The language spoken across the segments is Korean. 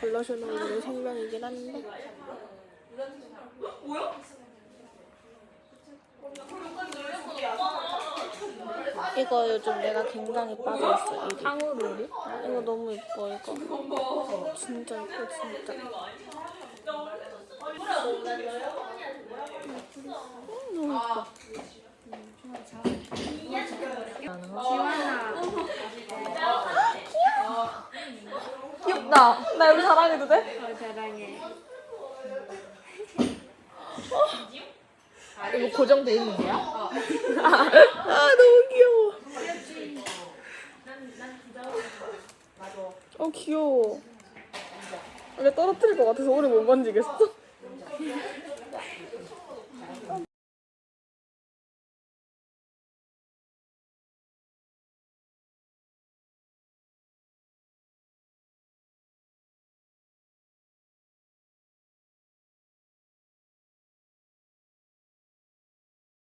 블러셔는 생명이긴 한데. 이거 요즘 내가 굉장히 빠져있어. 이 탕후루리? 이거 너무 예뻐 이거. 진짜 예뻐 진짜. 음, 너무 예뻐. 귀엽다. 나 여기 자랑해도 돼? 어, 자랑해. 이거 고정돼 있는 거야? 아 너무 귀여워. 어 귀여워. 근데 떨어뜨릴 것 같아서 오래 못 만지겠어.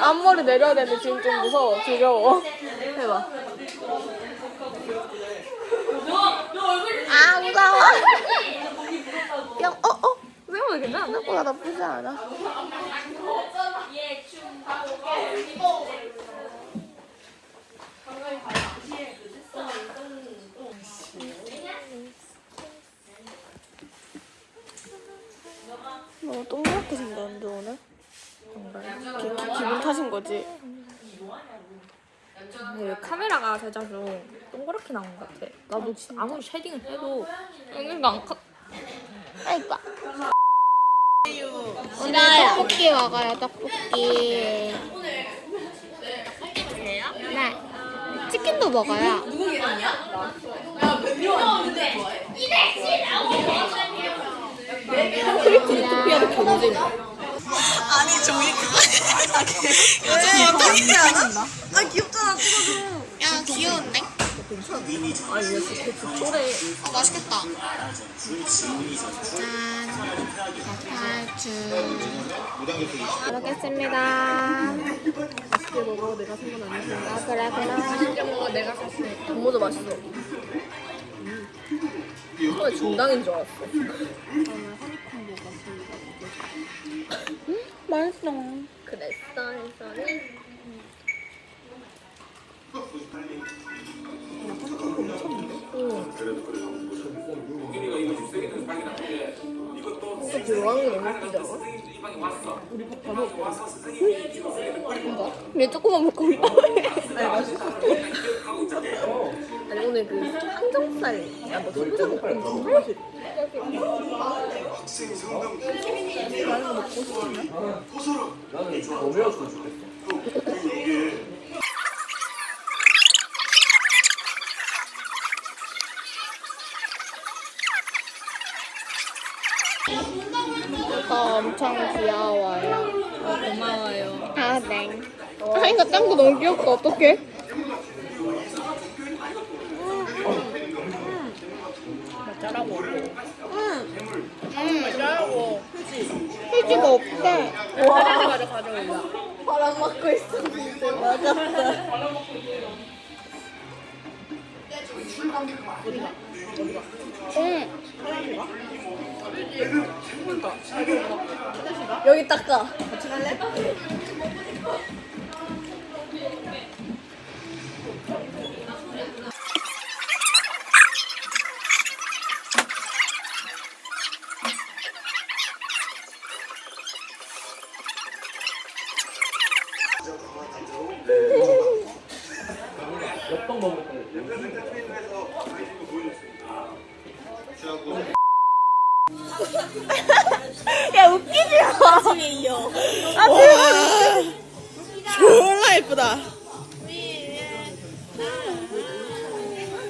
앞머리 내려야 되는데 지금 좀 무서워. 두려워. 해봐. 아, 무서워. 야, 어, 어. 생각보다 괜찮아. 생각보다 나쁘지 않아. 너무 동그랗게 생겼는데 오늘? 기, 기, 기분 탓인 거지? 네, 카메라가 좀 동그랗게 나온 것 같아. 나도 아무리 쉐딩을 해도 여기가 안 커. 아이고. 오늘 떡볶이 먹어요, 떡볶이. 네. 치킨도 먹어요. 크리티 유토피 아니 저기 그거 왜 어떻게 않아? 아 귀엽잖아 찍어줘 야, 귀여운데? 아, 이거 진짜 초래. 어, 맛있겠다. 짠. 파주. 먹겠습니다. 맛있게 먹어. 내가 생각 안 했어. 아, 그래, 그래. 진짜 먹어. 내가 샀어. 동모도 맛있어. 처음에 중당인 줄 알았어. 맛있어. 그랬어, 해서는. 이거 좋아하는 게 너무 웃기잖아. 우리 밥 다 먹었어. 왜 조금만 먹고 올라? 아니 맛있어. 오늘 그 항정살 볶음 맛있어. 이거 엄청 귀여워요. 고마워요. 아, 네. 아, 이거 짱구 너무 귀엽다. 어떡해? 짜라고. 응. 짜라고. 휴지가 없대. 가져 가져 가져올라. 바람 맞고 있었는데 맞았다. 응. 여기 닦아. 몇번 먹었던 거 캠페인에서 아이템을 보여줬습니다. 야 웃기지 마. 나중에 이어. 아 대박. 졸라 예쁘다.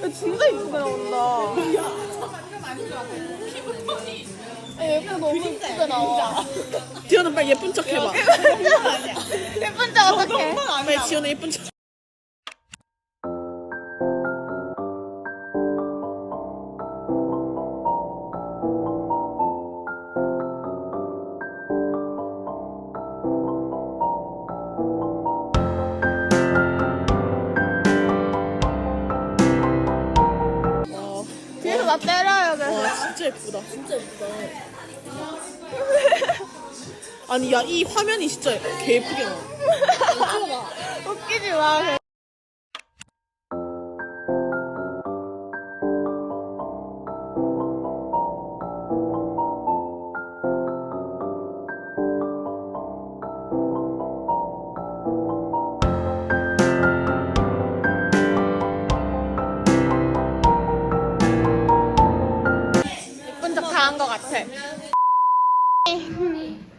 야, 진짜 이쁘게 나온다. 야, 예쁘다 너무 이쁘게 나와. 지연아 빨리 예쁜 척 해봐. 예쁜 척 어떡해. 빨리 지연아 예쁜 척. 나 때려요 그래서. 와 진짜 예쁘다. 진짜 예쁘다. 아니 야 이 화면이 진짜 개 예쁘게 나와. 웃기지 마. 나은 것 같아.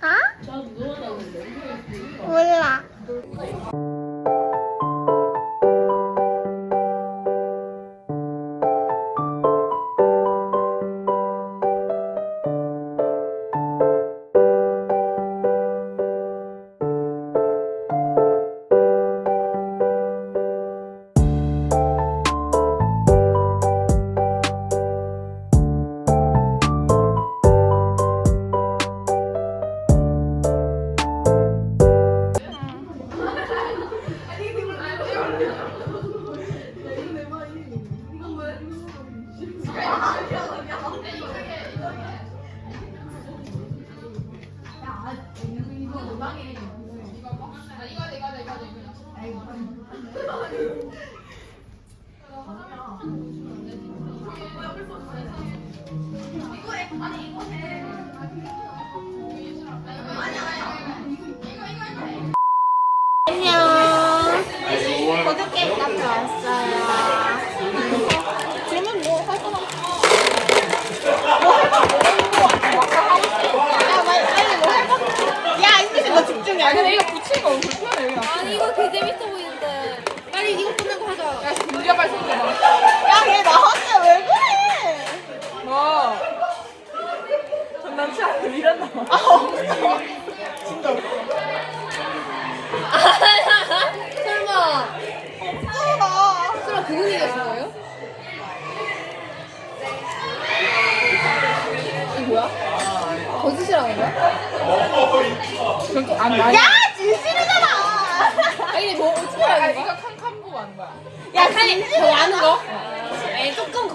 어? 몰라. 아? 안녕. 보드게임 카페 왔어 야, 근데 이거 붙이는 거 불편해. 아니 이거 개 재밌어 보이는데. 빨리 이거 끝내고 하자. 야 준비야 빨리 손 대봐. 야, 걔 나한테 왜 그래? 뭐? 장난치야 이랬나 봐. 아, 없어. 진짜 없어. 아니. 야, 진실이잖아. 아니 뭐 어떻게 하는 거야? 이거 칸칸 보고 하는 거야. 야, 진실이야. 더 아는 거? 에이 조금